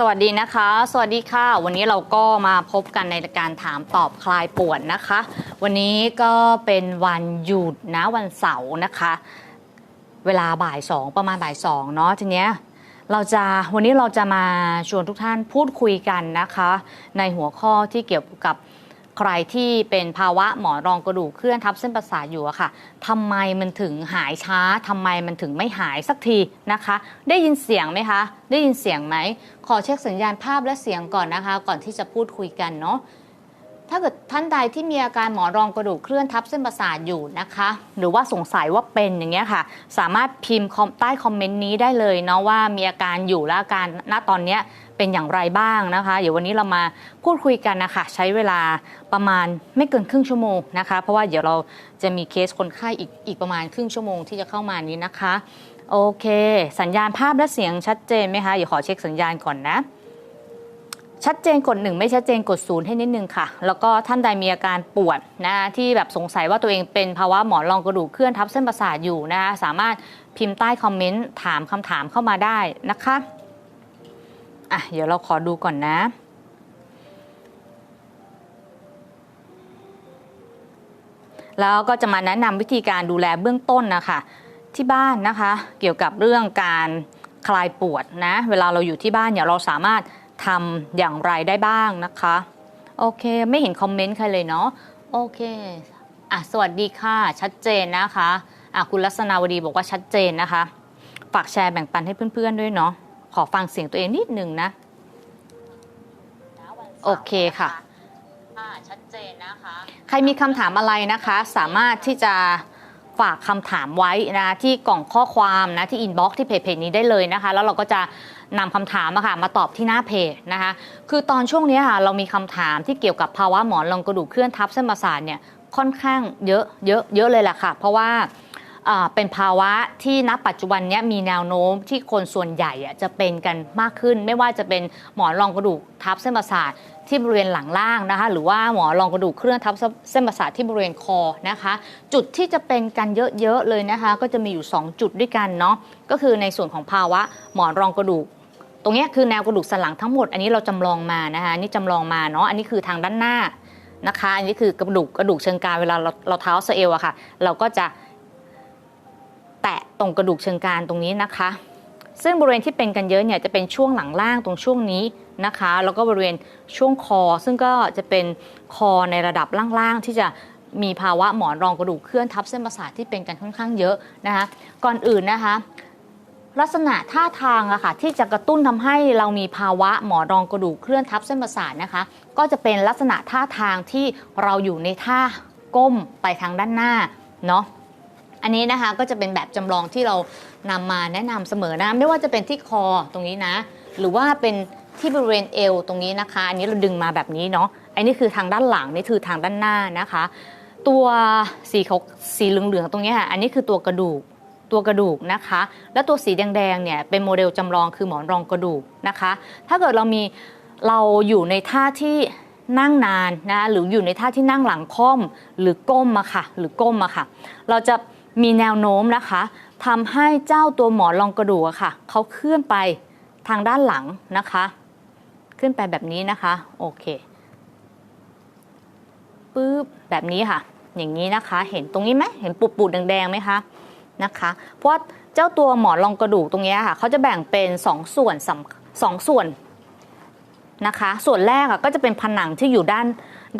สวัสดีนะคะ สวัสดีค่ะ วันนี้เราก็มาพบกันในการถามตอบคลายปวดนะคะ วันนี้ก็เป็นวันหยุดนะวันเสาร์นะคะ เวลาบ่ายสองประมาณบ่ายสองเนาะทีเนี้ยเราจะวันนี้เราจะมาชวนทุกท่านพูดคุยกันนะคะ ในหัวข้อที่เกี่ยวกับ ใครที่เป็นภาวะหมอนรองกระดูกเคลื่อนทับเส้นประสาทอยู่อะค่ะทำไมมันถึงหายช้าทำไมมันถึงไม่หายสักทีนะคะ ได้ยินเสียงไหมคะ ได้ยินเสียงไหม ขอเช็คสัญญาณภาพและเสียงก่อนนะคะ ก่อนที่จะพูดคุยกันเนาะถ้าเกิดท่านใดที่มีอาการหมอนรองกระดูกเคลื่อนทับเส้นประสาทอยู่นะคะ หรือว่าสงสัยว่าเป็นอย่างเงี้ยค่ะ สามารถพิมพ์ใต้คอมเมนต์นี้ได้เลยเนาะว่ามีอาการอยู่และอาการณตอนเนี้ย เป็นอย่างไรบ้างนะคะ เดี๋ยววันนี้เรามาพูดคุยกันนะคะใช้เวลาประมาณไม่เกินครึ่งชั่วโมงนะคะ เพราะว่าเดี๋ยวเราจะมีเคสคนไข้อีกอีกประมาณครึ่งชั่วโมงที่จะเข้ามานี้นะคะ โอเค สัญญาณภาพและเสียงชัดเจนไหมคะเดี๋ยวขอเช็คสัญญาณก่อนนะชัดเจนกดหนึ่งไม่ชัดเจนกดศูนย์ให้นิดนึงค่ะ แล้วก็ท่านใดมีอาการปวดนะที่แบบสงสัยว่าตัวเองเป็นภาวะหมอนรองกระดูกเคลื่อนทับเส้นประสาทอยู่นะคะสามารถพิมพ์ใต้คอมเมนต์ถามคำถามเข้ามาได้นะคะ อะเดี๋ยวเราขอดูก่อนนะ แล้วก็จะมาแนะนำวิธีการดูแลเบื้องต้นนะคะที่บ้านนะคะ เกี่ยวกับเรื่องการคลายปวดนะ เวลาเราอยู่ที่บ้านเนี่ยเราสามารถทำอย่างไรได้บ้างนะคะ โอเคไม่เห็นคอมเมนต์ใครเลยเนาะโอเคอะสวัสดีค่ะ ชัดเจนนะคะอะคุณลักษณาวดีบอกว่าชัดเจนนะคะ ฝากแชร์แบ่งปันให้เพื่อนๆด้วยเนาะ อฟังเสียงตัวเองนิดนึงนะ โอเคค่ะชัดเจนนะคะ ใครมีคำถามอะไรนะคะ สามารถที่จะฝากคำถามไว้นะที่กล่องข้อความนะที่อินบ็อกซ์ที่เพจเพจนี้ได้เลยนะคะ แล้วเราก็จะนำคำถามอะค่ะมาตอบที่หน้าเพจนะคะ คือตอนช่วงนี้ค่ะเรามีคำถามที่เกี่ยวกับภาวะหมอนรองกระดูกเคลื่อนทับเส้นประสาทเนี่ยค่อนข้างเยอะเยอะเยอะเลยแหละค่ะ เพราะว่าอ่า เป็นภาวะที่ณปัจจุบันนี้มีแนวโน้มที่คนส่วนใหญ่จะเป็นกันมากขึ้น ไม่ว่าจะเป็นหมอนรองกระดูกทับเส้นประสาทที่บริเวณหลังล่างนะคะ หรือว่าหมอรองกระดูกเคลื่อนทับเส้นประสาทที่บริเวณคอนะคะ จุดที่จะเป็นกันเยอะๆเลยนะคะ ก็จะมีอยู่ 2 จุดด้วยกันเนาะก็คือในส่วนของภาวะหมอนรองกระดูกตรงนี้คือแนวกระดูกสันหลังทั้งหมด อันนี้เราจำลองมานะคะนี่จำลองมาเนาะอันนี้คือทางด้านหน้านะคะ อันนี้คือกระดูกกระดูกเชิงกรานเวลาเราเราเท้าสะเอวอะค่ะ เราก็จะ ตะตรงกระดูกเชิงกรานตรงนี้นะคะ ซึ่งบริเวณที่เป็นกันเยอะเนี่ยจะเป็นช่วงหลังล่างตรงช่วงนี้นะคะ แล้วก็บริเวณช่วงคอ ซึ่งก็จะเป็นคอในระดับล่างๆที่จะมีภาวะหมอนรองกระดูกเคลื่อนทับเส้นประสาทที่เป็นกันค่อนข้างเยอะนะคะ ก่อนอื่นนะคะลักษณะท่าทางอะค่ะที่จะกระตุ้นทำให้เรามีภาวะหมอนรองกระดูกเคลื่อนทับเส้นประสาทนะคะ ก็จะเป็นลักษณะท่าทางที่เราอยู่ในท่าก้มไปทางด้านหน้าเนาะ อันนี้นะคะก็จะเป็นแบบจำลองที่เรานำมาแนะนำเสมอนะไม่ว่าจะเป็นที่คอตรงนี้นะ หรือว่าเป็นที่บริเวณเอวตรงนี้นะคะ อันนี้เราดึงมาแบบนี้เนาะอันนี้คือทางด้านหลังนี่คือทางด้านหน้านะคะ ตัวสีเขาสีเหลืองๆตรงนี้ค่ะอันนี้คือตัวกระดูกตัวกระดูกนะคะ แล้วตัวสีแดงๆเนี่ยเป็นโมเดลจำลองคือหมอนรองกระดูกนะคะ ถ้าเกิดเรามีเราอยู่ในท่าที่นั่งนานนะหรืออยู่ในท่าที่นั่งหลังค่อมหรือก้มอะค่ะ หรือก้มอะค่ะ เราจะ มีแนวโน้มนะคะทำให้เจ้าตัวหมอนรองกระดูกอะค่ะเขาเคลื่อนไปทางด้านหลังนะคะ ขึ้นไปแบบนี้นะคะ โอเคปึ๊บแบบนี้ค่ะ อย่างนี้นะคะ เห็นตรงนี้ไหมเห็นปูดๆแดงๆไหมคะนะคะ เพราะเจ้าตัวหมอนรองกระดูกตรงนี้ค่ะเขาจะแบ่งเป็น2ส่วนสองส่วนนะคะ ส่วนแรกอะก็จะเป็นผนังที่อยู่ด้าน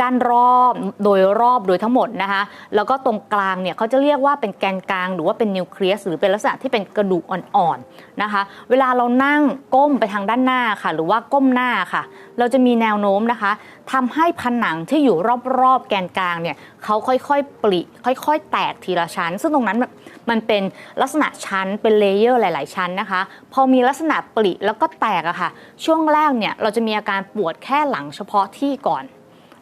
ด้านรอบโดยรอบโดยทั้งหมดนะคะแล้วก็ตรงกลางเนี่ยเขาจะเรียกว่าเป็นแกนกลาง หรือว่าเป็นนิวเคลียสหรือเป็นลักษณะที่เป็นกระดูกอ่อนๆนะคะ เวลาเรานั่งก้มไปทางด้านหน้าค่ะ หรือว่าก้มหน้าค่ะ เราจะมีแนวโน้มนะคะทำให้ผนังที่อยู่รอบๆแกนกลางเนี่ยเขาค่อยๆปริค่อยๆ แตกทีละชั้น ซึ่งตรงนั้นมันเป็นลักษณะชั้นเป็นเลเยอร์หลาย ๆ ชั้นนะคะ พอมีลักษณะปริแล้วก็แตกอะค่ะ ช่วงแรกเนี่ยเราจะมีอาการปวดแค่หลังเฉพาะที่ก่อน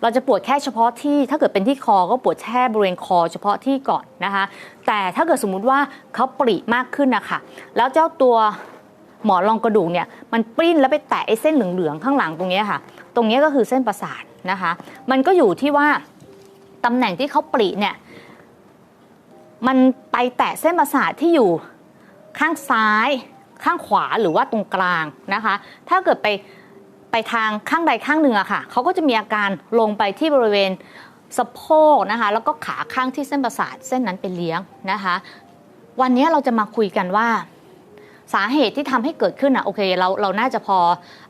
เราจะปวดแค่เฉพาะที่ถ้าเกิดเป็นที่คอก็ปวดแค่บริเวณคอ เฉพาะที่ก่อนนะคะ แต่ถ้าเกิดสมมุติว่าเขาปริมากขึ้นนะคะแล้วเจ้าตัวหมอนรองกระดูกเนี่ยมันปริ้นแล้วไปแตะไอ้เส้นเหลืองๆข้างหลังตรงนี้ค่ะ ตรงนี้ก็คือเส้นประสาทนะคะ มันก็อยู่ที่ว่าตำแหน่งที่เขาปริเนี่ยมันไปแตะเส้นประสาทที่อยู่ข้างซ้ายข้างขวาหรือว่าตรงกลางนะคะ ถ้าเกิดไป ไปทางข้างใดข้างหนึ่งอะค่ะเขาก็จะมีอาการลงไปที่บริเวณสะโพกนะคะแล้วก็ขาข้างที่เส้นประสาทเส้นนั้นเป็นเลี้ยงนะคะ วันนี้เราจะมาคุยกันว่า สาเหตุที่ทำให้เกิดขึ้นอะโอเคเราเราน่าจะพอ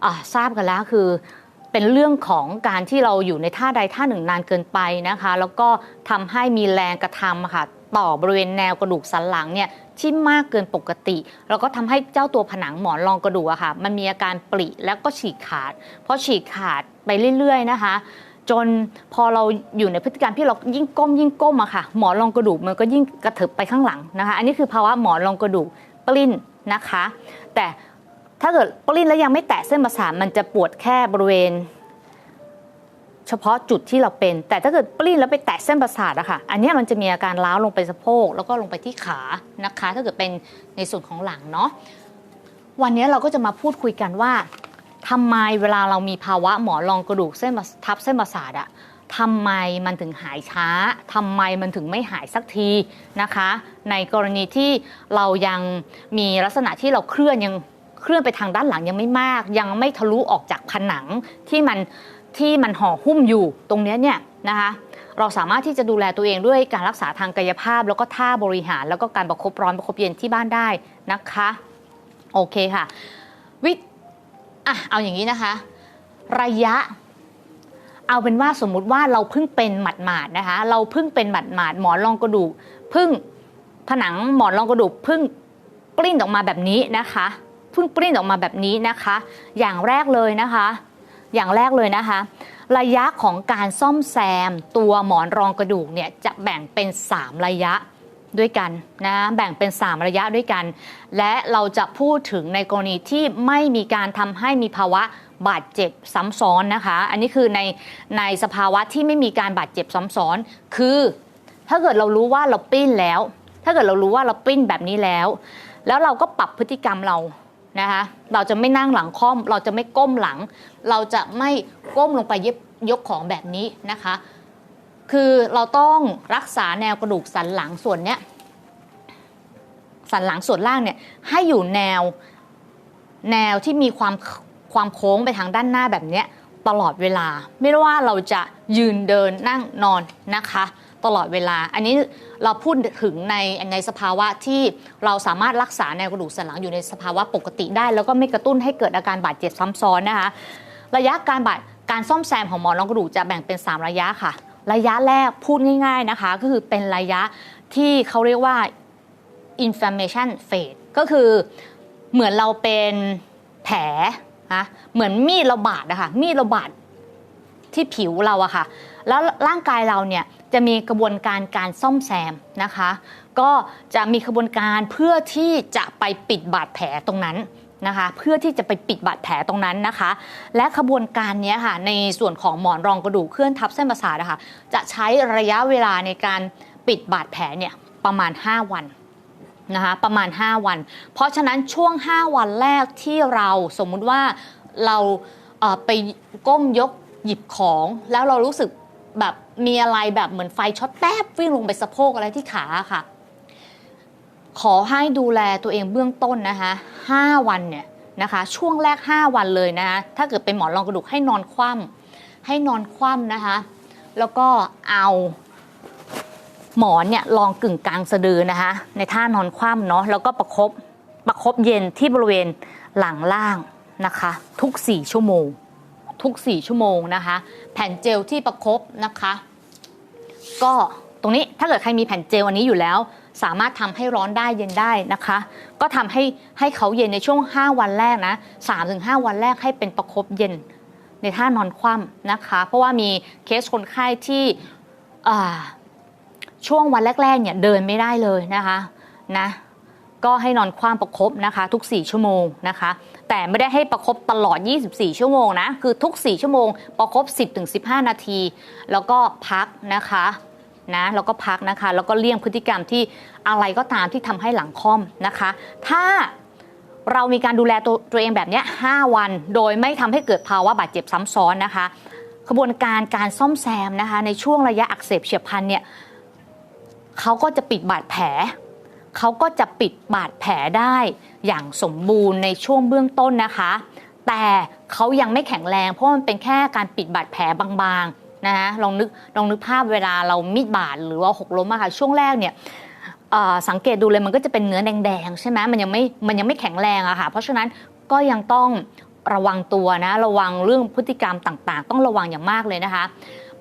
อทราบกันแล้วคือเป็นเรื่องของการที่เราอยู่ในท่าใดท่าหนึ่งนานเกินไปนะคะ แล้วก็ทำให้มีแรงกระทำค่ะ ต่อบริเวณแนวกระดูกสันหลังเนี่ยที่มากเกินปกติ แล้วก็ทำให้เจ้าตัวผนังหมอนรองกระดูกอะค่ะ มันมีอาการปริแล้วก็ฉีกขาดเพราะฉีกขาดไปเรื่อยๆนะคะจนพอเราอยู่ในพฤติกรรมที่เรายิ่งก้มยิ่งก้มอะค่ะ หมอนรองกระดูกมันก็ยิ่งกระเถิบไปข้างหลังนะคะ อันนี้คือภาวะหมอนรองกระดูกปลิ้นนะคะ แต่ถ้าเกิดปลิ้นแล้วยังไม่แตะเส้นประสาทมันจะปวดแค่บริเวณ เฉพาะจุดที่เราเป็น แต่ถ้าเกิดปลิ้นแล้วไปแตะเส้นประสาทอะค่ะ อันนี้มันจะมีอาการล้าวลงไปสะโพกแล้วก็ลงไปที่ขานะคะ ถ้าเกิดเป็นในส่วนของหลังเนาะวันนี้เราก็จะมาพูดคุยกันว่าทำไมเวลาเรามีภาวะหมอนรองกระดูกเส้นทับเส้นประสาทอะทำไมมันถึงหายช้า ทำไมมันถึงไม่หายสักทีนะคะ ในกรณีที่เรายังมีลักษณะที่เราเคลื่อนยังเคลื่อนไปทางด้านหลังยังไม่มาก ยังไม่ทะลุออกจากผนังที่มัน ที่มันห่อหุ้มอยู่ตรงนี้เนี่ยนะคะเราสามารถที่จะดูแลตัวเองด้วยการรักษาทางกายภาพ แล้วก็ท่าบริหาร แล้วก็การประคบร้อนประคบเย็นที่บ้านได้นะคะ โอเคค่ะ วิอะเอาอย่างนี้นะคะ ระยะ เอาเป็นว่าสมมุติว่าเราเพิ่งเป็นหมัดๆนะคะ เราเพิ่งเป็นหมัดๆหมอนรองกระดูกเพิ่งผนังหมอนรองกระดูกเพิ่งปริ้นออกมาแบบนี้นะคะเพิ่งปริ้นออกมาแบบนี้นะคะ อย่างแรกเลยนะคะ อย่างแรกเลยนะคะ ระยะของการซ่อมแซมตัวหมอนรองกระดูกเนี่ยจะแบ่งเป็น 3 ระยะด้วยกันนะแบ่งเป็น 3 ระยะด้วยกัน และเราจะพูดถึงในกรณีที่ไม่มีการทำให้มีภาวะบาดเจ็บซ้ำซ้อนนะคะ อันนี้คือในในสภาวะที่ไม่มีการบาดเจ็บซ้ำซ้อน คือ ถ้าเกิดเรารู้ว่าเราปิ้นแล้ว ถ้าเกิดเรารู้ว่าเราปิ้นแบบนี้แล้ว แล้วเราก็ปรับพฤติกรรมเรา นะคะเราจะไม่นั่งหลังค่อม เราจะไม่ก้มหลัง เราจะไม่ก้มลงไปเย็บยกของแบบนี้นะคะ คือเราต้องรักษาแนวกระดูกสันหลังส่วนเนี้ยสันหลังส่วนล่างเนี่ยให้อยู่แนวแนวที่มีความความโค้งไปทางด้านหน้าแบบเนี้ยตลอดเวลา ไม่ว่าเราจะยืนเดินนั่งนอนนะคะ ตลอดเวลา อันนี้เราพูดถึงในในสภาวะที่เราสามารถรักษาแนวกระดูกสันหลังอยู่ในสภาวะปกติได้ แล้วก็ไม่กระตุ้นให้เกิดอาการบาดเจ็บซ้ำซ้อนนะคะ ระยะการบาดการซ่อมแซมของหมอนรองกระดูกจะแบ่งเป็น 3 ระยะค่ะ ระยะแรกพูดง่าย ๆนะคะ ก็คือเป็นระยะที่เขาเรียกว่า inflammation phase ก็คือเหมือนเราเป็นแผลนะเหมือนมีดเราบาดนะคะมีดเราบาดที่ผิวเราอะค่ะ แล้วร่างกายเราเนี่ยจะมีกระบวนการการซ่อมแซมนะคะ ก็จะมีกระบวนการเพื่อที่จะไปปิดบาดแผลตรงนั้นนะคะเพื่อที่จะไปปิดบาดแผลตรงนั้นนะคะ และขบวนการนี้ค่ะในส่วนของหมอนรองกระดูกเคลื่อนทับเส้นประสาทนะคะจะใช้ระยะเวลาในการปิดบาดแผลเนี่ยประมาณ 5 วันนะคะประมาณ 5 วัน เพราะฉะนั้นช่วง 5 วันแรกที่เราสมมุติว่าเราไปก้มยกหยิบของแล้วเรารู้สึก แบบมีอะไรแบบเหมือนไฟช็อตแป๊บวิ่งลงไปสะโพกอะไรที่ขาค่ะ ขอให้ดูแลตัวเองเบื้องต้นนะคะ5วันเนี่ยนะคะ ช่วงแรก 5 วันเลยนะคะถ้าเกิดเป็นหมอนรองกระดูกให้นอนคว่ำให้นอนคว่ำนะคะ แล้วก็เอาหมอนเนี่ยลองกึ่งกลางสะดือนะคะ ในท่านอนคว่ำเนาะแล้วก็ประคบประคบเย็นที่บริเวณหลังล่างนะคะ ทุก 4 ชั่วโมง ทุก 4 ชั่วโมงนะคะ แผ่นเจลที่ประคบนะคะ ก็ตรงนี้ถ้าเกิดใครมีแผ่นเจลอันนี้อยู่แล้ว สามารถทำให้ร้อนได้เย็นได้นะคะ ก็ทำให้ให้เขาเย็นในช่วง 5 วันแรกนะ3-5 วันแรกให้เป็นประคบเย็นในท่านอนคว่ำนะคะ เพราะว่ามีเคสคนไข้ที่ช่วงวันแรกๆเนี่ยเดินไม่ได้เลยนะคะนะก็ให้นอนคว่ำประคบนะคะ ทุก 4 ชั่วโมงนะคะ แต่ไม่ได้ให้ประคบตลอด 24 ชั่วโมงนะ คือทุก 4 ชั่วโมง ประคบ10-15 นาที แล้วก็พักนะคะนะแล้วก็พักนะคะ แล้วก็เลี่ยงพฤติกรรมที่อะไรก็ตามที่ทำให้หลังค่อมนะคะ ถ้าเรามีการดูแลตัวตัวเองแบบนี้ 5 วัน โดยไม่ทำให้เกิดภาวะบาดเจ็บซ้ำซ้อนนะคะกระบวนการการซ่อมแซมนะคะ ในช่วงระยะอักเสบเฉียบพลันเนี่ยเขาก็จะปิดบาดแผล เขาก็จะปิดบาดแผลได้อย่างสมบูรณ์ในช่วงเบื้องต้นนะคะ แต่เขายังไม่แข็งแรงเพราะมันเป็นแค่การปิดบาดแผลบางๆนะคะลองนึกลองนึกภาพเวลาเรามีดบาดหรือว่าหกล้มอะค่ะช่วงแรกเนี่ยสังเกตดูเลยมันก็จะเป็นเนื้อแดงๆใช่ไหมมันยังไม่มันยังไม่แข็งแรงอะค่ะ เพราะฉะนั้นก็ยังต้องระวังตัวนะ ระวังเรื่องพฤติกรรมต่างๆ ต้องระวังอย่างมากเลยนะคะ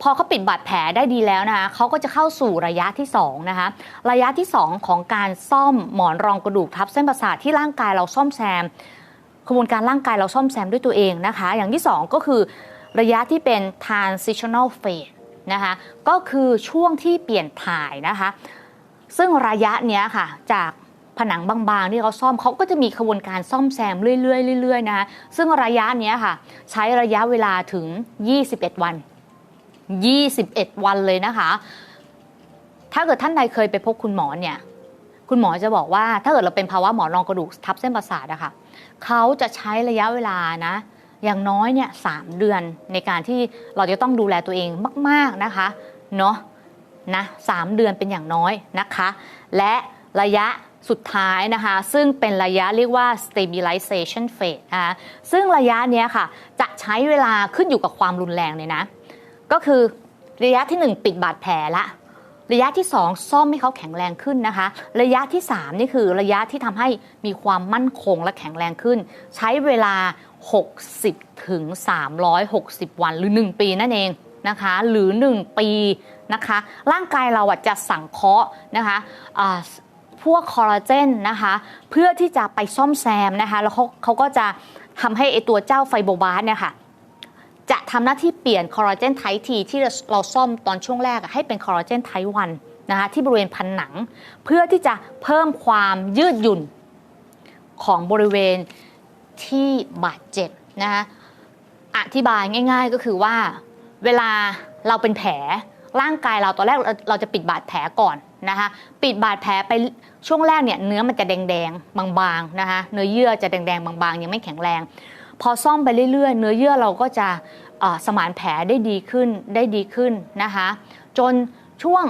พอเขาปิดบาดแผลได้ดีแล้วนะคะเขาก็จะเข้าสู่ระยะที่2นะคะระยะที่ 2 ของการซ่อมหมอนรองกระดูกทับเส้นประสาทที่ร่างกายเราซ่อมแซมกระบวนการร่างกายเราซ่อมแซมด้วยตัวเองนะคะ อย่างที่ 2 ก็คือระยะที่เป็น transitional phase นะคะก็คือช่วงที่เปลี่ยนถ่ายนะคะ ซึ่งระยะเนี้ยค่ะจากผนังบางๆที่เขาซ่อมเขาก็จะมีขบวนการซ่อมแซมเรื่อยๆเรื่อยๆนะคะซึ่งระยะเนี้ยค่ะ ใช้ระยะเวลาถึง 21 วัน 21 วันเลยนะคะ ถ้าเกิดท่านใดเคยไปพบคุณหมอเนี่ย คุณหมอจะบอกว่าถ้าเกิดเราเป็นภาวะหมอนรองกระดูกทับเส้นประสาทอะค่ะเขาจะใช้ระยะเวลานะ อย่างน้อยเนี่ยสเดือนในการที่เราจะต้องดูแลตัวเองมาก ๆนะคะ เนาะนะสามเดือนเป็นอย่างน้อยนะคะ และระยะสุดท้ายนะคะ ซึ่งเป็นระยะเรียกว่า stabilization phase นะคะซึ่งระยะนี้ค่ะ จะใช้เวลาขึ้นอยู่กับความรุนแรงเลยนะ ก็คือระยะที่ 1 ปิดบาดแผลละระยะที่ 2 ซ่อมให้เขาแข็งแรงขึ้นนะคะ ระยะที่ 3 นี่คือระยะที่ทำให้มีความมั่นคงและแข็งแรงขึ้น ใช้เวลา 60 ถึง 360 วันหรือ 1 ปีนั่นเองนะคะ หรือ 1 ปีนะคะ ร่างกายเราจะสังเคราะห์นะคะพวกคอลลาเจนนะคะ เพื่อที่จะไปซ่อมแซมนะคะ แล้วเขาเขาก็จะทำให้ไอตัวเจ้าไฟโบบาสเนี่ยค่ะ จะทำหน้าที่เปลี่ยนคอลลาเจนไทป์ทีที่เราซ่อมตอนช่วงแรกให้เป็นคอลลาเจนไทวันนะคะที่บริเวณพันหนัง เพื่อที่จะเพิ่มความยืดหยุ่นของบริเวณที่บาดเจ็บนะคะอธิบายง่าย ๆก็คือว่า เวลาเราเป็นแผลร่างกายเราตอนแรกเราเราจะปิดบาดแผลก่อนนะคะปิดบาดแผลไปช่วงแรกเนี่ยเนื้อมันจะแดงๆ บางๆนะคะเนื้อเยื่อจะแดงๆ บางๆ ยังไม่แข็งแรง พอซ่อมไปเรื่อยๆ เนื้อเยื่อเราก็จะสมานแผลได้ดีขึ้นได้ดีขึ้นนะคะจนช่วง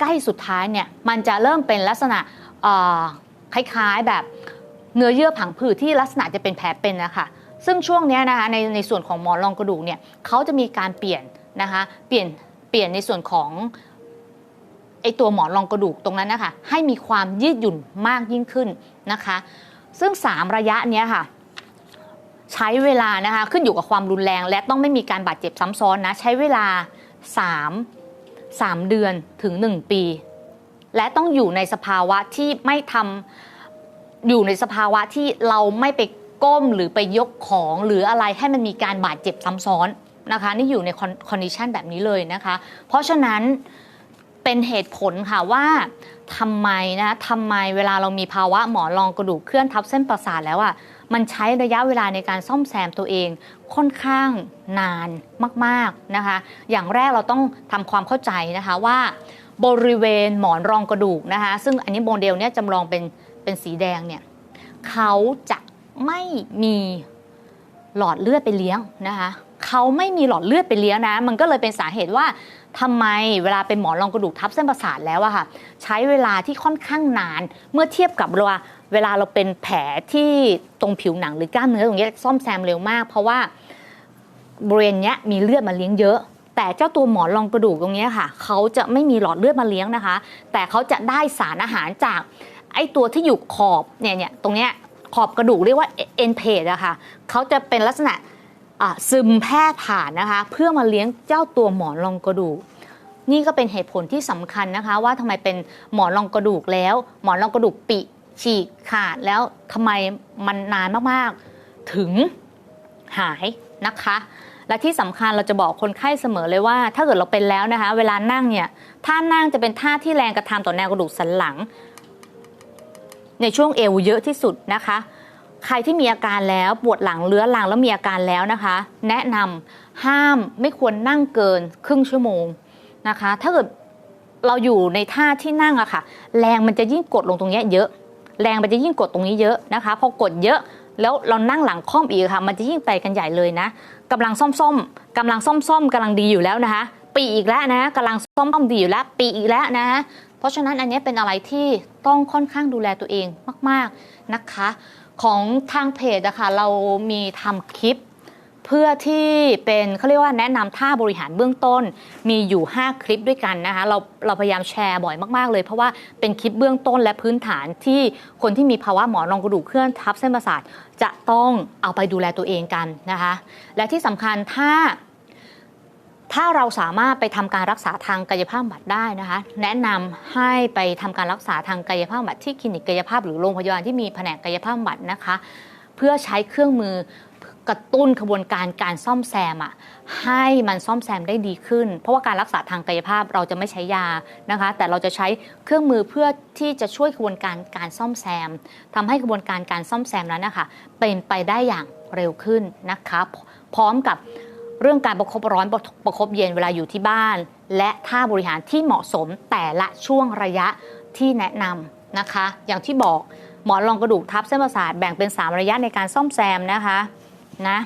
ใกล้สุดท้ายเนี่ยมันจะเริ่มเป็นลักษณะคล้ายๆแบบเนื้อเยื่อผังผืดที่ลักษณะจะเป็นแผลเป็นนะคะซึ่งช่วงนี้นะคะในในส่วนของหมอนรองกระดูกเนี่ยเขาจะมีการเปลี่ยนนะคะเปลี่ยนเปลี่ยนในส่วนของไอตัวหมอนรองกระดูกตรงนั้นนะคะให้มีความยืดหยุ่นมากยิ่งขึ้นนะคะ ซึ่ง 3 ระยะเนี้ยค่ะ ใช้เวลานะคะขึ้นอยู่กับความรุนแรง และต้องไม่มีการบาดเจ็บซ้ำซ้อนนะใช้เวลา 3 3 เดือนถึง 1 ปี และต้องอยู่ในสภาวะที่ไม่ทำอยู่ในสภาวะที่เราไม่ไปก้มหรือไปยกของหรืออะไรให้มันมีการบาดเจ็บซ้ำซ้อนนะคะนี่อยู่ในคอนดิชันแบบนี้เลยนะคะ เพราะฉะนั้นเป็นเหตุผลค่ะว่าทำไมนะทำไมเวลาเรามีภาวะหมอนรองกระดูกเคลื่อนทับเส้นประสาทแล้วอะ่ะ มันใช้ระยะเวลาในการซ่อมแซมตัวเองค่อนข้างนานมากๆนะคะ อย่างแรกเราต้องทำความเข้าใจนะคะว่า บริเวณหมอนรองกระดูกนะคะ ซึ่งอันนี้โมเดลเนี้ยจำลองเป็นเป็นสีแดงเนี่ยเขาจะไม่มีหลอดเลือดไปเลี้ยงนะคะเขาไม่มีหลอดเลือดไปเลี้ยงนะ มันก็เลยเป็นสาเหตุว่าทำไมเวลาเป็นหมอนรองกระดูกทับเส้นประสาทแล้วอะค่ะ ใช้เวลาที่ค่อนข้างนานเมื่อเทียบกับเวลา เวลาเราเป็นแผลที่ตรงผิวหนังหรือกล้ามเนื้อตรงนี้ซ่อมแซมเร็วมาก เพราะว่าบริเวณนี้มีเลือดมาเลี้ยงเยอะ แต่เจ้าตัวหมอนรองกระดูกตรงนี้ค่ะเขาจะไม่มีหลอดเลือดมาเลี้ยงนะคะ แต่เขาจะได้สารอาหารจากไอตัวที่อยู่ขอบเนี่ยเนี่ยตรงเนี้ยขอบกระดูกเรียกว่าเอ็นเพดอะค่ะเขาจะเป็นลักษณะซึมแพร่ผ่านนะคะ เพื่อมาเลี้ยงเจ้าตัวหมอนรองกระดูก นี่ก็เป็นเหตุผลที่สำคัญนะคะ ว่าทำไมเป็นหมอนรองกระดูกแล้ว หมอนรองกระดูกปิ ฉีกขาดแล้วทำไมมันนานมากๆ ถึงหายนะคะ และที่สำคัญเราจะบอกคนไข้เสมอเลยว่า ถ้าเกิดเราเป็นแล้วนะคะ เวลานั่งเนี่ยท่านั่งจะเป็นท่าที่แรงกระทำต่อแนวกระดูกสันหลัง ในช่วงเอวเยอะที่สุดนะคะใครที่มีอาการแล้วปวดหลังเลื้อรังแล้วมีอาการแล้วนะคะ แนะนำห้ามไม่ควรนั่งเกินครึ่งชั่วโมงนะคะ ถ้าเกิดเราอยู่ในท่าที่นั่งอะค่ะ แรงมันจะยิ่งกดลงตรงเนี้ยเยอะ แรงมันจะยิ่งกดตรงนี้เยอะนะคะพอกดเยอะแล้วเรานั่งหลังค่อมอีกค่ะมันจะยิ่งไปกันใหญ่เลยนะกำลังซ่อมๆกำลังซ่อมๆกำลังดีอยู่แล้วนะคะ ปีอีกแล้วนะกำลังซ่อมๆดีอยู่แล้ว ปีอีกแล้วนะเพราะฉะนั้นอันนี้เป็นอะไรที่ต้องค่อนข้างดูแลตัวเองมาก ๆนะคะ ของทางเพจอะค่ะเรามีทำคลิป เพื่อที่เป็นเขาเรียกว่าแนะนำท่าบริหารเบื้องต้น มีอยู่ 5 คลิปด้วยกันนะคะเราเราพยายามแชร์บ่อยมากๆเลย เพราะว่าเป็นคลิปเบื้องต้นและพื้นฐานที่คนที่มีภาวะหมอนรองกระดูกเคลื่อนทับเส้นประสาทจะต้องเอาไปดูแลตัวเองกันนะคะและที่สำคัญถ้าถ้าเราสามารถไปทำการรักษาทางกายภาพบำบัดได้นะคะ แนะนำให้ไปทำการรักษาทางกายภาพบำบัดที่คลินิกกายภาพหรือโรงพยาบาลที่มีแผนกกายภาพบำบัดนะคะ เพื่อใช้เครื่องมือ กระตุ้นขบวนการการซ่อมแซมอะให้มันซ่อมแซมได้ดีขึ้น เพราะว่าการรักษาทางกายภาพเราจะไม่ใช้ยานะคะ แต่เราจะใช้เครื่องมือเพื่อที่จะช่วยกระบวนการการซ่อมแซมทำให้กระบวนการการซ่อมแซมนั้นนะคะเป็นไปได้อย่างเร็วขึ้นนะคะพร้อมกับเรื่องการประคบร้อนประประคบเย็นเวลาอยู่ที่บ้าน และท่าบริหารที่เหมาะสมแต่ละช่วงระยะที่แนะนำนะคะ อย่างที่บอกหมอนรองกระดูกทับเส้นประสาทแบ่งเป็น 3 ระยะในการซ่อมแซมนะคะ นะ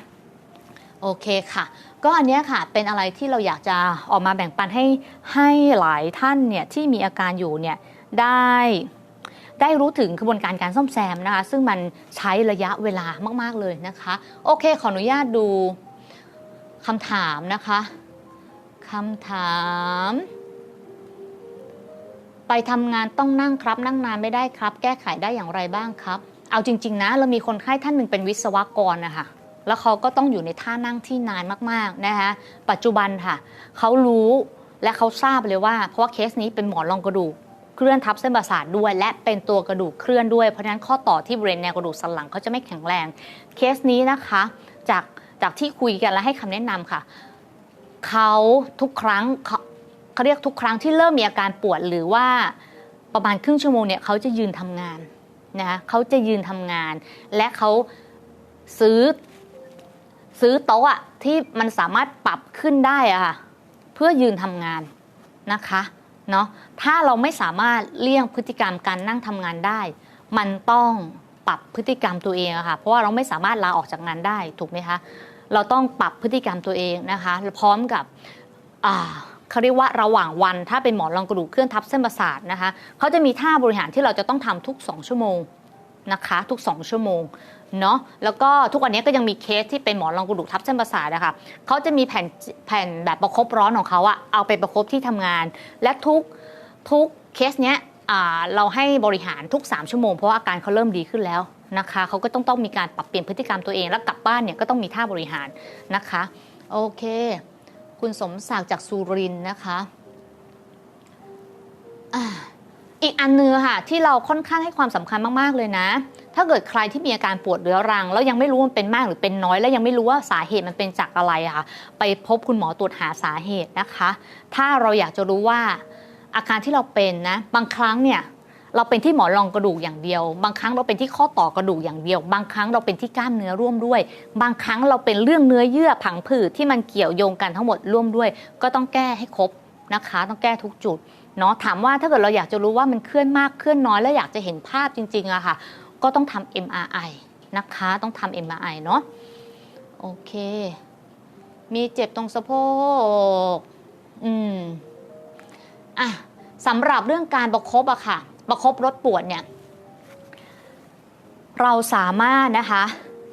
โอเคค่ะ ก็อันนี้ค่ะเป็นอะไรที่เราอยากจะออกมาแบ่งปันให้ให้หลายท่านเนี่ยที่มีอาการอยู่เนี่ยได้ได้รู้ถึงกระบวนการการซ่อมแซมนะคะ ซึ่งมันใช้ระยะเวลามากๆเลยนะคะ โอเค ขออนุญาตดูคำถามนะคะคำถาม ไปทำงานต้องนั่งครับ นั่งนานไม่ได้ครับ แก้ไขได้อย่างไรบ้างครับ เอาจริง ๆ นะ เรามีคนไข้ท่านหนึ่งเป็นวิศวกรนะคะ แล้วเขาก็ต้องอยู่ในท่านั่งที่นานมากๆนะคะปัจจุบันค่ะเขารู้และเขาทราบเลยว่า เพราะว่าเคสนี้เป็นหมอนรองกระดูกเคลื่อนทับเส้นประสาทด้วย และเป็นตัวกระดูกเคลื่อนด้วยเพราะฉะนั้นข้อต่อที่บริเวณแนวกระดูกสันหลังเขาจะไม่แข็งแรง เคสนี้นะคะจากจากที่คุยกันและให้คำแนะนำค่ะเขาทุกครั้งเขาเขาเรียกทุกครั้งที่เริ่มมีอาการปวดหรือว่าประมาณครึ่งชั่วโมงเนี่ยเขาจะยืนทำงานนะคะเขาจะยืนทำงาน และเขาซื้อ ซื้อโต๊ะอะที่มันสามารถปรับขึ้นได้อะค่ะเพื่อยืนทำงานนะคะเนาะถ้าเราไม่สามารถเลี่ยงพฤติกรรมการนั่งทำงานได้ มันต้องปรับพฤติกรรมตัวเองอะค่ะเพราะว่าเราไม่สามารถลาออกจากงานได้ถูกไหมคะเราต้องปรับพฤติกรรมตัวเองนะคะพร้อมกับอาเขาเรียกว่าระหว่างวันถ้าเป็นหมอนรองกระดูกเคลื่อนทับเส้นประสาทนะคะเขาจะมีท่าบริหารที่เราจะต้องทำทุก 2 ชั่วโมง นะคะทุก 2 ชั่วโมงเนาะแล้วก็ทุกวันนี้ก็ยังมีเคสที่เป็นหมอนรองกระดูกทับเส้นประสาทนะคะเขาจะมีแผ่นแผ่นแบบประคบร้อนของเขาอะเอาไปประคบที่ทำงาน และทุกทุกเคสเนี้ยเราให้บริหารทุก 3 ชั่วโมง เพราะว่าอาการเขาเริ่มดีขึ้นแล้วนะคะเขาก็ต้องต้องมีการปรับเปลี่ยนพฤติกรรมตัวเองแล้วกลับบ้านเนี่ยก็ต้องมีท่าบริหารนะคะโอเค คุณสมศักดิ์จากสุรินนะคะอ่า อีกอันเนื้อค่ะที่เราค่อนข้างให้ความสำคัญมากๆเลยนะ ถ้าเกิดใครที่มีอาการปวดเรื้อรัง แล้วยังไม่รู้มันเป็นมากหรือเป็นน้อย แล้วยังไม่รู้ว่าสาเหตุมันเป็นจากอะไรค่ะไปพบคุณหมอตรวจหาสาเหตุนะคะ ถ้าเราอยากจะรู้ว่าอาการที่เราเป็นนะบางครั้งเนี่ยเราเป็นที่หมอนรองกระดูกอย่างเดียว บางครั้งเราเป็นที่ข้อต่อกระดูกอย่างเดียว บางครั้งเราเป็นที่กล้ามเนื้อร่วมด้วย บางครั้งเราเป็นเรื่องเนื้อเยื่อผังผืดที่มันเกี่ยวโยงกันทั้งหมดร่วมด้วย ก็ต้องแก้ให้ครบนะคะ ต้องแก้ทุกจุด เนาะถามว่าถ้าเกิดเราอยากจะรู้ว่ามันเคลื่อนมากเคลื่อนน้อยแล้วอยากจะเห็นภาพจริงๆอะค่ะ ก็ต้องทำ MRI นะคะต้องทำ MRI เนาะโอเค มีเจ็บตรงสะโพกอืมอะสำหรับเรื่องการประคบอะค่ะ ประคบรถปวดเนี่ย เราสามารถนะคะ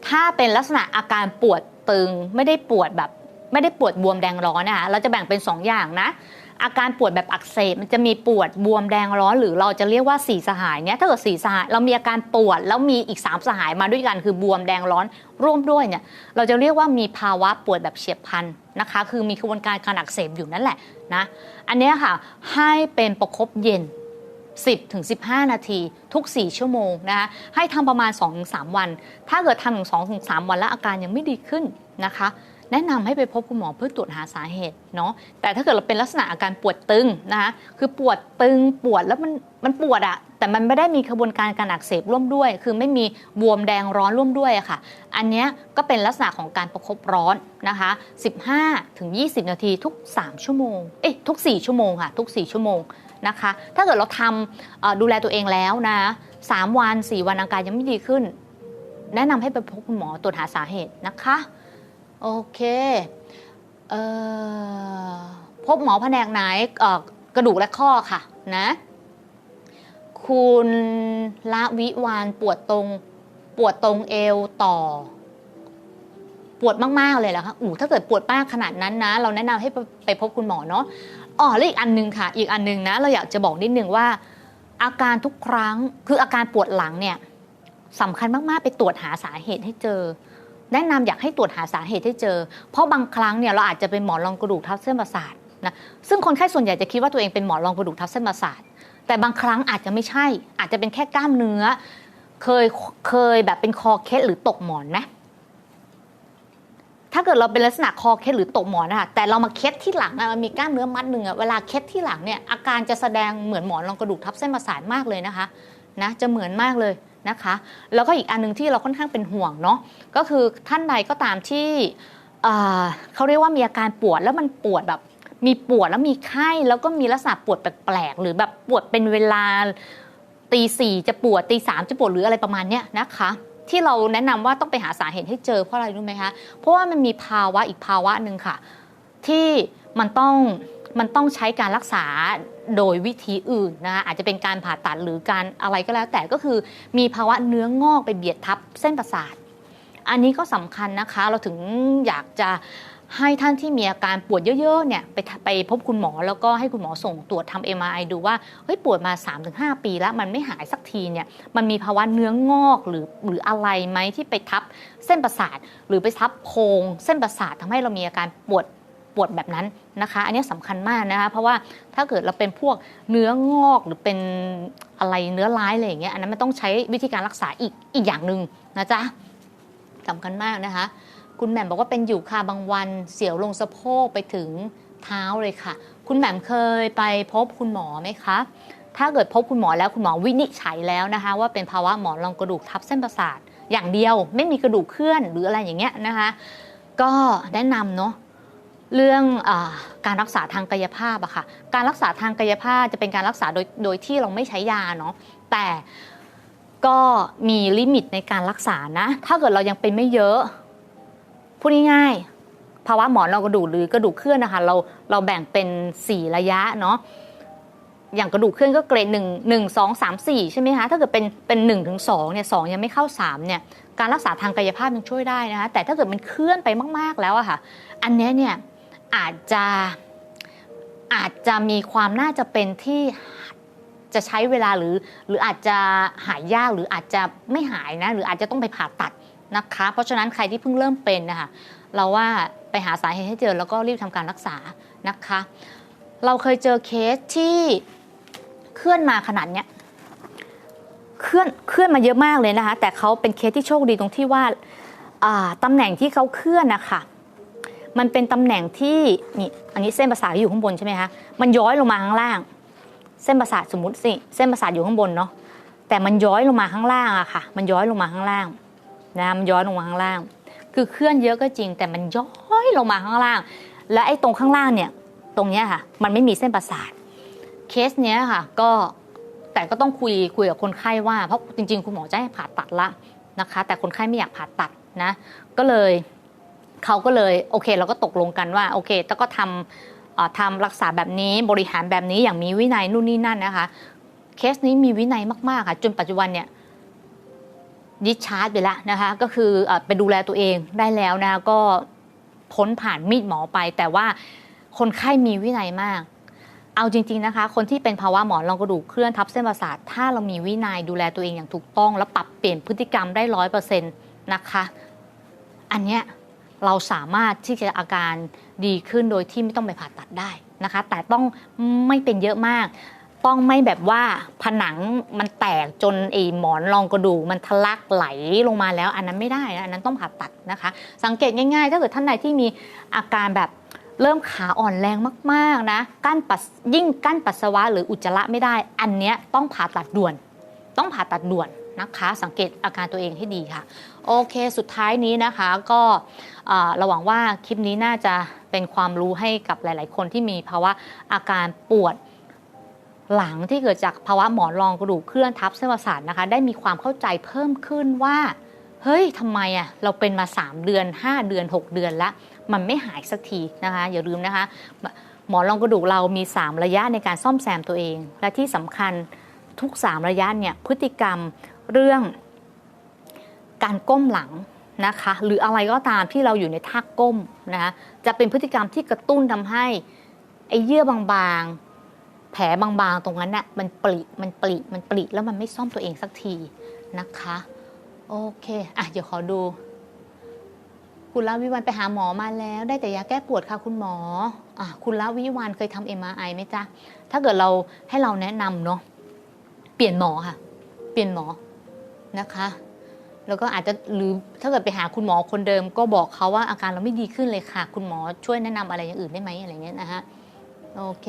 ถ้าเป็นลักษณะอาการปวดตึงไม่ได้ปวดแบบ ไม่ได้ปวดบวมแดงร้อนนะคะเราจะแบ่งเป็น 2อย่างนะ อาการปวดแบบอักเสบมันจะมีปวดบวมแดงร้อนหรือเราจะเรียกว่าสีสหายเนี่ยถ้าเกิดสีสหายเรามีอาการปวดแล้วมีอีก 3 สหายมาด้วยกันคือบวมแดงร้อนร่วมด้วยเนี่ยเราจะเรียกว่ามีภาวะปวดแบบเฉียบพลันนะคะ คือมีกระบวนการการอักเสบอยู่นั่นแหละนะอันนี้ค่ะให้เป็นประคบเย็น 10ถึง15 นาทีทุก 4 ชั่วโมงนะคะให้ทำประมาณ 2-3 วัน ถ้าเกิดทำถึง2-3 วันแล้วอาการยังไม่ดีขึ้นนะคะ แนะนำให้ไปพบคุณหมอเพื่อตรวจหาสาเหตุเนาะแต่ถ้าเกิดเราเป็นลักษณะอาการปวดตึงนะคะคือปวดตึงปวดแล้วมันมันปวดอะแต่มันไม่ได้มีกระบวนการการอักเสบร่วมด้วย คือไม่มีบวมแดงร้อนร่วมด้วยอะค่ะ อันนี้ก็เป็นลักษณะของการประคบร้อนนะคะ 15ถึง20 นาทีทุก 3 ชั่วโมง เอ๊ะทุก 4 ชั่วโมงค่ะ ทุก 4 ชั่วโมงนะคะ ถ้าเกิดเราทำดูแลตัวเองแล้วนะสามวัน 4 วันอาการยังไม่ดีขึ้น แนะนำให้ไปพบคุณหมอตรวจหาสาเหตุนะคะ โอเคเออพบหมอแผนกไหนออกระดูกและข้อค่ะนะคุณละวิวานปวดตรงปวดตรงเอวต่อ ปวดมาก ๆ เลยเหรอคะอู้ถ้าเกิดปวดมากขนาดนั้นนะ เราแนะนำให้ไปพบคุณหมอเนาะอ๋อแล้วอีกอันหนึงค่ะ อีกอันหนึงนะ เราอยากจะบอกนิดนึงว่า อาการทุกครั้งคืออาการปวดหลังเนี่ยสำคัญมาก ๆ ไปตรวจหาสาเหตุให้เจอ แนะนำอยากให้ตรวจหาสาเหตุให้เจอ เพราะบางครั้งเนี่ยเราอาจจะเป็นหมอนรองกระดูกทับเส้นประสาทนะซึ่งคนไข้ส่วนใหญ่จะคิดว่าตัวเองเป็นหมอนรองกระดูกทับเส้นประสาทแต่บางครั้งอาจจะไม่ใช่ อาจจะเป็นแค่กล้ามเนื้อ เคยเคยแบบเป็นคอเคสหรือตกหมอนไหมถ้าเกิดเราเป็นลักษณะคอเคสหรือตกหมอนนะคะแต่เรามาเคสที่หลังมันมีกล้ามเนื้อมัดหนึ่งเวลาเคสที่หลังเนี่ยอาการจะแสดงเหมือนหมอนรองกระดูกทับเส้นประสาทมากเลยนะคะนะจะเหมือนมากเลย นะคะ แล้วก็อีกอันหนึงที่เราค่อนข้างเป็นห่วงเนาะก็คือท่านใดก็ตามที่เขาเรียกว่ามีอาการปวดแล้วมันปวดแบบมีปวดแล้วมีไข้แล้วก็มีลักษณะปวดแปลกๆหรือแบบปวดเป็นเวลาตีสี่จะปวดตีสามจะปวดหรืออะไรประมาณเนี้ยนะคะ ที่เราแนะนำว่าต้องไปหาสาเหตุให้เจอเพราะอะไรรู้ไหมคะเพราะว่ามันมีภาวะอีกภาวะหนึ่งค่ะ ที่มันต้องมันต้องใช้การรักษาโดยวิธีอื่นนะคะอาจจะเป็นการผ่าตัดหรือการอะไรก็แล้ว แต่ก็คือมีภาวะเนื้องอกไปเบียดทับเส้นประสาท อันนี้ก็สำคัญนะคะเราถึงอยากจะให้ท่านที่มีอาการปวดเยอะๆเนี่ยไปไปพบคุณหมอแล้วก็ให้คุณหมอส่งตรวจทำ MRI ดูว่าเฮ้ยปวดมา 3-5 ปีแล้วมันไม่หายสักทีเนี่ยมันมีภาวะเนื้องอกหรือหรืออะไรไหมที่ไปทับเส้นประสาท หรือไปทับโพรงเส้นประสาททำให้เรามีอาการปวด ปวดแบบนั้นนะคะ อันนี้สำคัญมากนะคะ เพราะว่าถ้าเกิดเราเป็นพวกเนื้องอกหรือเป็นอะไรเนื้อร้ายอะไรอย่างเงี้ยอันนั้นมันต้องใช้วิธีการรักษาอีกอีกอย่างหนึ่งนะจ๊ะสำคัญมากนะคะ คุณแหม่มบอกว่าเป็นอยู่ค่ะบางวันเสียวลงสะโพกไปถึงเท้าเลยค่ะ คุณแหม่มเคยไปพบคุณหมอไหมคะถ้าเกิดพบคุณหมอแล้วคุณหมอวินิจฉัยแล้วนะคะ ว่าเป็นภาวะหมอนรองกระดูกทับเส้นประสาทอย่างเดียวไม่มีกระดูกเคลื่อนหรืออะไรอย่างเงี้ยนะคะ ก็แนะนำเนาะ เรื่องอการรักษาทางกายภาพอะค่ะ การรักษาทางกายภาพจะเป็นการรักษาโดยโดยที่เราไม่ใช้ยาเนาะ แต่ก็มีลิมิตในการรักษานะ ถ้าเกิดเรายังเป็นไม่เยอะ พูดง่ายๆ ภาวะหมอนรองกระดูกหรือกระดูกเคลื่อนนะคะ เราเราแบ่งเป็น 4 ระยะเนาะ อย่างกระดูกเคลื่อนก็เกรดหนึ่งหนึ่งสองสามสี่ใช่ไหมคะ ถ้าเกิดเป็นเป็นหนึ่งถึงสองเนี่ยสองยังไม่เข้าสามเนี่ยการรักษาทางกายภาพยังช่วยได้นะคะ แต่ถ้าเกิดมันเคลื่อนไปมาก ๆ แล้วอะค่ะ อันนี้เนี่ย อาจจะอาจจะมีความน่าจะเป็นที่จะใช้เวลาหรือ หรืออาจจะหายยากหรืออาจจะไม่หายนะ หรืออาจจะต้องไปผ่าตัดนะคะ เพราะฉะนั้นใครที่เพิ่งเริ่มเป็นนะคะเราว่าไปหาสาเหตุให้เจอแล้วก็รีบทำการรักษานะคะ เราเคยเจอเคสที่เคลื่อนมาขนาดเนี้ยเคลื่อนเคลื่อนมาเยอะมากเลยนะคะ แต่เขาเป็นเคสที่โชคดีตรงที่ว่าอ่าตำแหน่งที่เขาเคลื่อนนะคะ มันเป็นตำแหน่งที่นี่อันนี้เส้นประสาทอยู่ข้างบนใช่ไหมคะมันย้อยลงมาข้างล่าง เส้นประสาทสมมติสิเส้นประสาทอยู่ข้างบนเนาะแต่มันย้อยลงมาข้างล่างอะค่ะ มันย้อยลงมาข้างล่างนะมันย้อยลงมาข้างล่าง คือเคลื่อนเยอะก็จริง แต่มันย้อยลงมาข้างล่าง และไอ้ตรงข้างล่างเนี่ยตรงเนี้ยค่ะ มันไม่มีเส้นประสาทเคสเนี้ยค่ะก็แต่ก็ต้องคุยคุยกับคนไข้ว่า เพราะจริง ๆ คุณหมอจะให้ผ่าตัดละนะคะ แต่คนไข้ไม่อยากผ่าตัดนะ ก็เลย เขาก็เลยโอเค เราก็ตกลงกันว่าโอเคแล้วก็ทำทำรักษาแบบนี้บริหารแบบนี้อย่างมีวินัยนู่นนี่นั่นนะคะเคสนี้มีวินัยมากๆค่ะจนปัจจุบันเนี่ยดิชาร์จไปแล้วนะคะก็คืออไปดูแลตัวเองได้แล้วนะคะก็พ้นผ่านมีดหมอไป แต่ว่าคนไข้มีวินัยมาก เอาจริง ๆนะคะ คนที่เป็นภาวะหมอนรองกระดูกเคลื่อนทับเส้นประสาทถ้าเรามีวินัยดูแลตัวเองอย่างถูกต้อง แล้วปรับเปลี่ยนพฤติกรรมได้ร้อยเปอร์เซ็นต์นะคะ อันเนี้ย เราสามารถที่จะอาการดีขึ้นโดยที่ไม่ต้องไปผ่าตัดได้นะคะ แต่ต้องไม่เป็นเยอะมาก ต้องไม่แบบว่าผนังมันแตกจนไอหมอนรองกระดูกมันทะลักไหลลงมาแล้ว อันนั้นไม่ได้นะอันนั้นต้องผ่าตัดนะคะ สังเกตง่ายๆ ถ้าเกิดท่านใดที่มีอาการแบบเริ่มขาอ่อนแรงมากๆนะกั้นปัสยิ่งกั้นปัสสาวะหรืออุจจาระไม่ได้ อันเนี้ยต้องผ่าตัดด่วน ต้องผ่าตัดด่วน นะคะ สังเกตอาการตัวเองให้ดีค่ะ โอเค สุดท้ายนี้นะคะก็เระหวังว่าคลิปนี้น่าจะเป็นความรู้ให้กับหลาย ๆ คนที่มีภาวะอาการปวดหลังที่เกิดจากภาวะหมอนรองกระดูกเคลื่อนทับเส้นประสาทนะคะ ได้มีความเข้าใจเพิ่มขึ้นว่า เฮ้ยทำไมอะเราเป็นมา 3 เดือน 5 เดือน 6 เดือนแล้วมันไม่หายสักทีนะคะ อย่าลืมนะคะ หมอนรองกระดูกเรามี 3 ระยะในการซ่อมแซมตัวเอง และที่สำคัญทุก 3 ระยะเนี่ยพฤติกรรม เรื่องการก้มหลังนะคะหรืออะไรก็ตามที่เราอยู่ในท่าก้มนะคะจะเป็นพฤติกรรมที่กระตุ้นทำให้ไอ้เยื่อบางๆ แผลบางๆ ตรงนั้นน่ะมันปริมันปริมันปริแล้วมันไม่ซ่อมตัวเองสักทีนะคะโอเคอะเดี๋ยวขอดู คุณละวิวันไปหาหมอมาแล้ว ได้แต่ยาแก้ปวดค่ะคุณหมออะคุณละวิวันเคยทำ MRI ไหมจ๊ะถ้าเกิดเราให้เราแนะนำเนาะเปลี่ยนหมอค่ะ เปลี่ยนหมอ นะคะ แล้วก็อาจจะหรือถ้าเกิดไปหาคุณหมอคนเดิม ก็บอกเขาว่าอาการเราไม่ดีขึ้นเลยค่ะ คุณหมอช่วยแนะนำอะไรอย่างอื่นได้ไหมอะไรเงี้ยนะฮะโอเค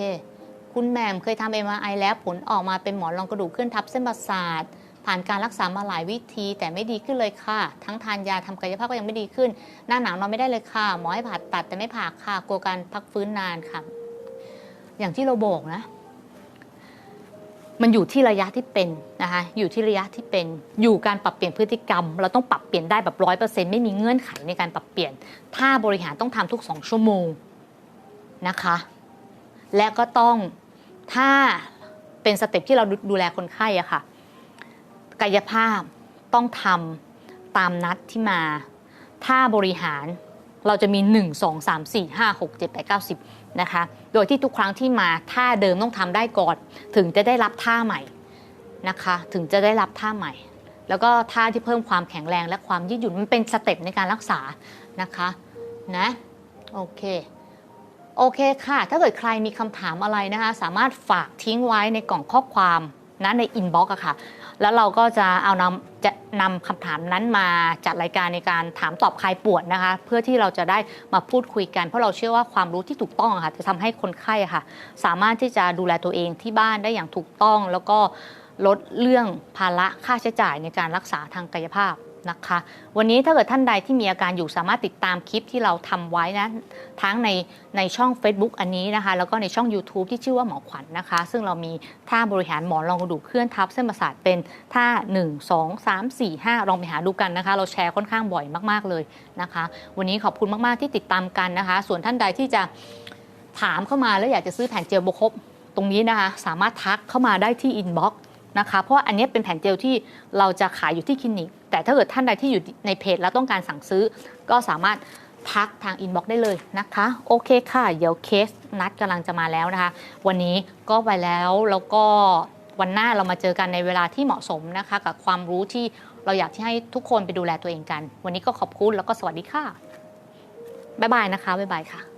คุณแหม่มเคยทำ MRI แล้วผลออกมาเป็นหมอนรองกระดูกเคลื่อนทับเส้นประสาทผ่านการรักษามาหลายวิธี แต่ไม่ดีขึ้นเลยค่ะ ทั้งทานยาทำกายภาพก็ยังไม่ดีขึ้น หน้าหนาวนอนไม่ได้เลยค่ะ หมอให้ผ่าตัดแต่ไม่ผ่าค่ะ กลัวการพักฟื้นนานค่ะ อย่างที่เราบอกนะ มันอยู่ที่ระยะที่เป็นนะคะอยู่ที่ระยะที่เป็นอยู่การปรับเปลี่ยนพฤติกรรม เราต้องปรับเปลี่ยนได้แบบร้อยเปอร์เซ็นต์ไม่มีเงื่อนไขในการปรับเปลี่ยน ถ้าบริหารต้องทำทุกสองชั่วโมงนะคะ และก็ต้องถ้าเป็นสเต็ปที่เราดูดูแลคนไข้อะค่ะ กายภาพต้องทำตามนัดที่มา ถ้าบริหาร เราจะมี 1 2 3 4 5 6 7 8 9 10นะคะ โดยที่ทุกครั้งที่มาท่าเดิมต้องทำได้ก่อน ถึงจะได้รับท่าใหม่นะคะ ถึงจะได้รับท่าใหม่ แล้วก็ท่าที่เพิ่มความแข็งแรงและความยืดหยุ่นมันเป็นสเต็ปในการรักษานะคะนะโอเคโอเคค่ะ ถ้าเกิดใครมีคำถามอะไรนะคะ สามารถฝากทิ้งไว้ในกล่องข้อความนะในอินบ็อกซ์อะค่ะ แล้วเราก็จะเอานำจะ นำคำถามนั้นมาจัดรายการในการถามตอบคลายปวดนะคะ เพื่อที่เราจะได้มาพูดคุยกัน เพราะเราเชื่อว่าความรู้ที่ถูกต้องะค่ะจะทำให้คนไข้ค่ะ สามารถที่จะดูแลตัวเองที่บ้านได้อย่างถูกต้อง แล้วก็ลดเรื่องภาระค่าใช้จ่ายในการรักษาทางกายภาพ นะคะ วันนี้ถ้าเกิดท่านใดที่มีอาการอยู่สามารถติดตามคลิปที่เราทำไว้นะทั้งในในช่อง Facebook อันนี้นะคะ แล้วก็ในช่อง YouTube ที่ชื่อว่าหมอขวัญนนะคะ ซึ่งเรามีท่าบริหารหมอนรองกระดูกเคลื่อนทับเส้นประสาทเป็นท่า 1 2 3 4 5 ลองไปหาดูกันนะคะ เราแชร์ค่อนข้างบ่อยมากๆเลยนะคะ วันนี้ขอบคุณมากๆที่ติดตามกันนะคะ ส่วนท่านใดที่จะถามเข้ามาแล้วอยากจะซื้อแผ่นเจลโบครบตรงนี้นะคะ สามารถทักเข้ามาได้ที่อินบ็อกซ์ นะคะ เพราะอันนี้เป็นแผ่นเจลที่เราจะขายอยู่ที่คลินิก แต่ถ้าเกิดท่านใดที่อยู่ในเพจแล้วต้องการสั่งซื้อ ก็สามารถทักทางอินบ็อกซ์ได้เลยนะคะ โอเคค่ะ เดี๋ยวเคสนัดกำลังจะมาแล้วนะคะ วันนี้ก็ไปแล้วแล้วก็วันหน้าเรามาเจอกันในเวลาที่เหมาะสมนะคะ กับความรู้ที่เราอยากที่ให้ทุกคนไปดูแลตัวเองกัน วันนี้ก็ขอบคุณแล้วก็สวัสดีค่ะบ๊ายบายนะคะบ๊ายบายค่ะ